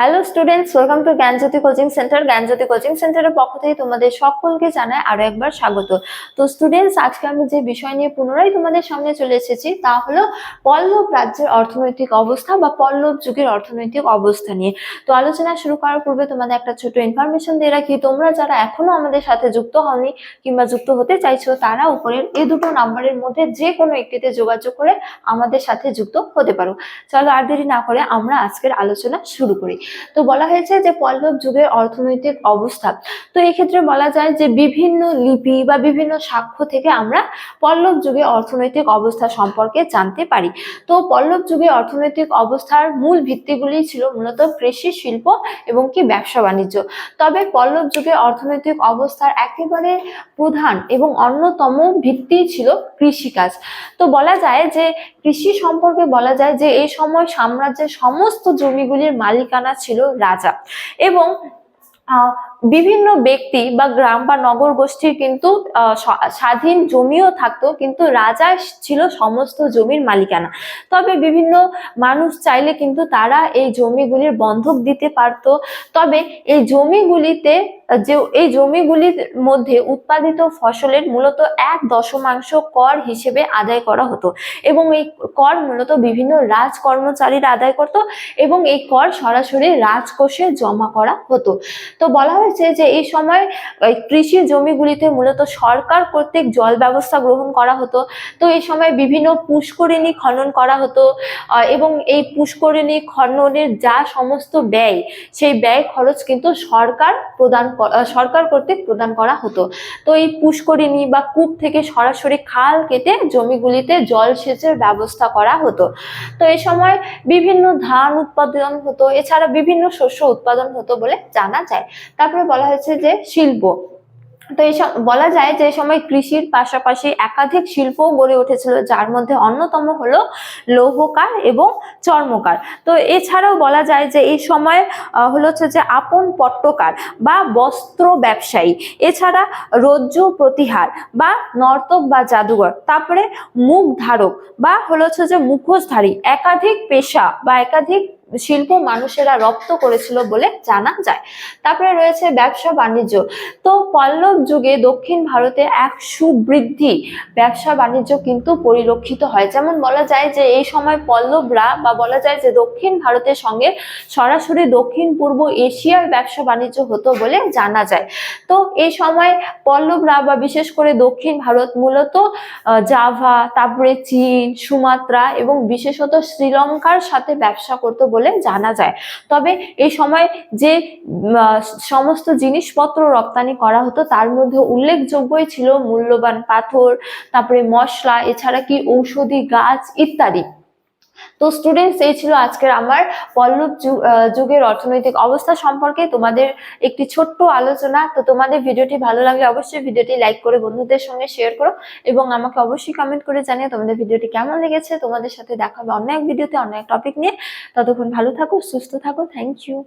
Hello students welcome to Gyanjyoti coaching centre Gyanjyoti coaching সেন্টারের পক্ষ থেকে তোমাদের সকলকে জানায় আরও একবার স্বাগত। তো স্টুডেন্টস আজকে আমি যে বিষয় নিয়ে পুনরায় তোমাদের সামনে চলে এসেছি, তা হলো পল্লব রাজ্যের অর্থনৈতিক অবস্থা বা পল্লব যুগের অর্থনৈতিক অবস্থা নিয়ে। তো আলোচনা শুরু করার পূর্বে তোমাদের একটা ছোট ইনফরমেশন দিয়ে রাখি, তোমরা যারা এখনও আমাদের সাথে যুক্ত হওনি কিংবা যুক্ত হতে চাইছো, তারা উপরের এই দুটো নাম্বারের মধ্যে যে কোনো একটিতে যোগাযোগ করে আমাদের সাথে যুক্ত হতে পারো। চলো আর দেরি না করে আমরা আজকের আলোচনা শুরু করি। তো বলা হয়েছে যে পল্লব যুগের অর্থনৈতিক অবস্থা। তো এক্ষেত্রে বলা যায় যে বিভিন্ন লিপি বা বিভিন্ন সাক্ষ্য থেকে আমরা পল্লব যুগের অর্থনৈতিক অবস্থা সম্পর্কে জানতে পারি। তো পল্লব যুগের অর্থনৈতিক অবস্থার মূল ভিত্তিগুলি ছিল মূলত কৃষি, শিল্প এবং কি ব্যবসা বাণিজ্য। তবে পল্লব যুগের অর্থনৈতিক অবস্থার একেবারে প্রধান এবং অন্যতম ভিত্তি ছিল কৃষিকাজ। তো বলা যায় যে কৃষি সম্পর্কে বলা যায় যে এই সময় সাম্রাজ্যের সমস্ত জমিগুলির মালিকানা ছিল রাজা। এবং বিভিন্ন ব্যক্তি বা গ্রাম বা নগর গোষ্ঠীর কিন্তু স্বাধীন জমিও থাকতো, কিন্তু রাজা ছিল সমস্ত জমির মালিকানা। তবে বিভিন্ন মানুষ চাইলে কিন্তু তারা এই জমিগুলির বন্ধক দিতে পারতো। তবে এই জমিগুলিতে, যে, এই জমিগুলির মধ্যে উৎপাদিত ফসলের মূলত এক দশমাংশ কর হিসেবে আদায় করা হতো এবং এই কর মূলত বিভিন্ন রাজ কর্মচারীরা আদায় করত এবং এই কর সরাসরি রাজকোষে জমা করা হতো। তো বলা হয়েছে যে এই সময় কৃষি জমিগুলিতে মূলত সরকার কর্তৃক জল ব্যবস্থা গ্রহণ করা হতো। তো এই সময় বিভিন্ন পুষ্করিণী খনন করা হতো এবং এই পুষ্করিণী খননের যা সমস্ত ব্যয়, সেই ব্যয় খরচ কিন্তু সরকার প্রদান সরকার কর্তৃক প্রদান করা হতো। তো এই পুষ্করিণী বা কূপ থেকে সরাসরি খাল কেটে জমিগুলিতে জল সেচের ব্যবস্থা করা হতো। তো এই সময় বিভিন্ন ধান উৎপাদন হতো, এছাড়া বিভিন্ন শস্য উৎপাদন হতো বলে জানা যায়। তারপরে বলা হয়েছে যে শিল্প। তো এই বলা যায় যে সময় কৃষির পাশাপাশি একাধিক শিল্পও গড়ে উঠেছিল, যার মধ্যে অন্যতম হলো লৌহকার এবং চর্মকার। তো এছাড়াও বলা যায় যে এই সময় হলো হচ্ছে যে আপন পট্টকার বা বস্ত্র ব্যবসায়ী, এছাড়া রজ্জু প্রতিহার বা নর্তক বা জাদুঘর, তারপরে মুখ ধারক বা হলো হচ্ছে যে মুখোশধারী, একাধিক পেশা বা একাধিক শিল্প মানুষেরা রপ্ত করেছিল বলে জানা যায়। তারপরে রয়েছে ব্যবসা বাণিজ্য। তো পল্লব যুগে দক্ষিণ ভারতে এক সুবৃদ্ধি ব্যবসা বাণিজ্য কিন্তু পরিলক্ষিত হয়। যেমন বলা যায় যে এই সময় পল্লবরা বা বলা যায় যে দক্ষিণ ভারতের সঙ্গে সরাসরি দক্ষিণ পূর্ব এশিয়ার ব্যবসা বাণিজ্য হতো বলে জানা যায়। তো এই সময় পল্লবরা বা বিশেষ করে দক্ষিণ ভারত মূলত জাভা, তারপরে চীন, সুমাত্রা এবং বিশেষত শ্রীলঙ্কার সাথে ব্যবসা করতো বলে জানা যায়। তবে এই সময় যে সমস্ত জিনিসপত্র রপ্তানি করা হতো, তার মধ্যে উল্লেখযোগ্যই ছিল মূল্যবান পাথর, তারপরে মশলা, এছাড়া কি ঔষধি গাছ ইত্যাদি। তো স্টুডেন্টস এই ছিল আজকের আমার পল্লব যুগের অর্থনৈতিক অবস্থা সম্পর্কে। তোমাদের একটি ছোট্ট আলোচনা। তো তোমাদের ভিডিওটি ভালো লাগলে অবশ্যই ভিডিওটি লাইক করে বন্ধুদের সঙ্গে শেয়ার করো এবং আমাকে অবশ্যই কমেন্ট করে জানিয়ে তোমাদের ভিডিওটি কেমন লেগেছে। তোমাদের সাথে দেখা হবে অন্য এক ভিডিওতে, অন্য এক টপিক নিয়ে। ততক্ষণ ভালো থাকো সুস্থ থাকো থ্যাংক ইউ